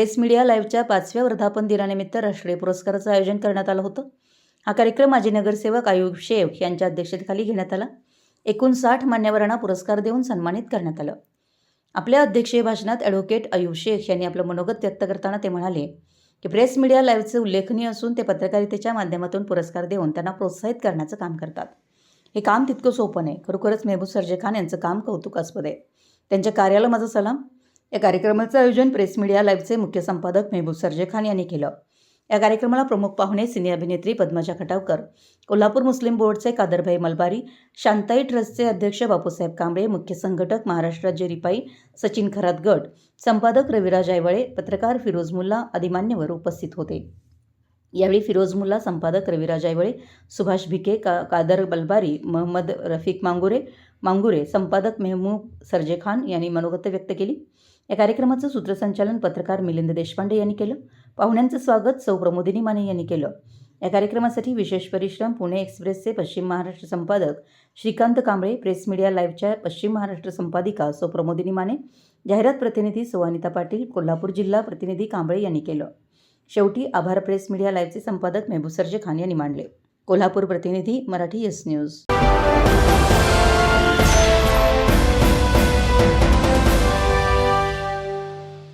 Press media लाईव्हच्या पाचव्या वर्धापन दिनानिमित्त राष्ट्रीय पुरस्काराचं आयोजन करण्यात आलं होतं. हा कार्यक्रम माजी नगरसेवक आयुब शेख यांच्या अध्यक्षतेखाली घेण्यात आला. एकूण साठ मान्यवरांना पुरस्कार देऊन सन्मानित करण्यात आलं. आपल्या अध्यक्षीय भाषणात ॲडव्होकेट अयुब शेख यांनी आपलं मनोगत व्यक्त करताना ते म्हणाले की प्रेस मीडिया लाईव्हचे उल्लेखनीय असून ते पत्रकारितेच्या माध्यमातून पुरस्कार देऊन त्यांना प्रोत्साहित करण्याचं काम करतात. हे काम तितकं सोपं नाही. खरोखरच मेहबूब सरजे खान यांचं काम कौतुकास्पद आहे. त्यांच्या कार्याला माझा सलाम. या कार्यक्रमाचं आयोजन प्रेस मीडिया लाईव्हचे मुख्य संपादक मेहबूब सरजे खान यांनी केलं. या कार्यक्रमाला प्रमुख पाहुणे सिने अभिनेत्री पद्मजा खटावकर कोल्हापूर मुस्लिम बोर्डचे कादरभाई मलबारी शांताई ट्रस्टचे अध्यक्ष बापूसाहेब कांबळे मुख्य संघटक महाराष्ट्र राज्य रिपाई सचिन खरात गट संपादक रविराज आयवळे पत्रकार फिरोज मुल्ला आदी मान्यवर उपस्थित होते. यावेळी फिरोज मुल्ला संपादक रविराज आयवळे सुभाष भिके का कादर बलबारी महम्मद रफिक मांगुरे मांगुरे संपादक मेहमूब सरजे खान यांनी मनोगत व्यक्त केली. या कार्यक्रमाचं सूत्रसंचालन पत्रकार मिलिंद देशपांडे यांनी केलं. पाहुण्यांचं स्वागत सौ प्रमोदिनी माने यांनी केलं. या कार्यक्रमासाठी विशेष परिश्रम पुणे एक्सप्रेसचे पश्चिम महाराष्ट्र संपादक श्रीकांत कांबळे प्रेस मीडिया लाईव्हच्या पश्चिम महाराष्ट्र संपादिका सौ प्रमोदिनी माने जाहिरात प्रतिनिधी सुवानिता पाटील कोल्हापूर जिल्हा प्रतिनिधी कांबळे यांनी केलं. शेवटी आभार प्रेस मीडिया लाईव्हचे संपादक मेहबूब सरजे खान यांनी मांडले. कोल्हापूर प्रतिनिधी मराठी एस न्यूज.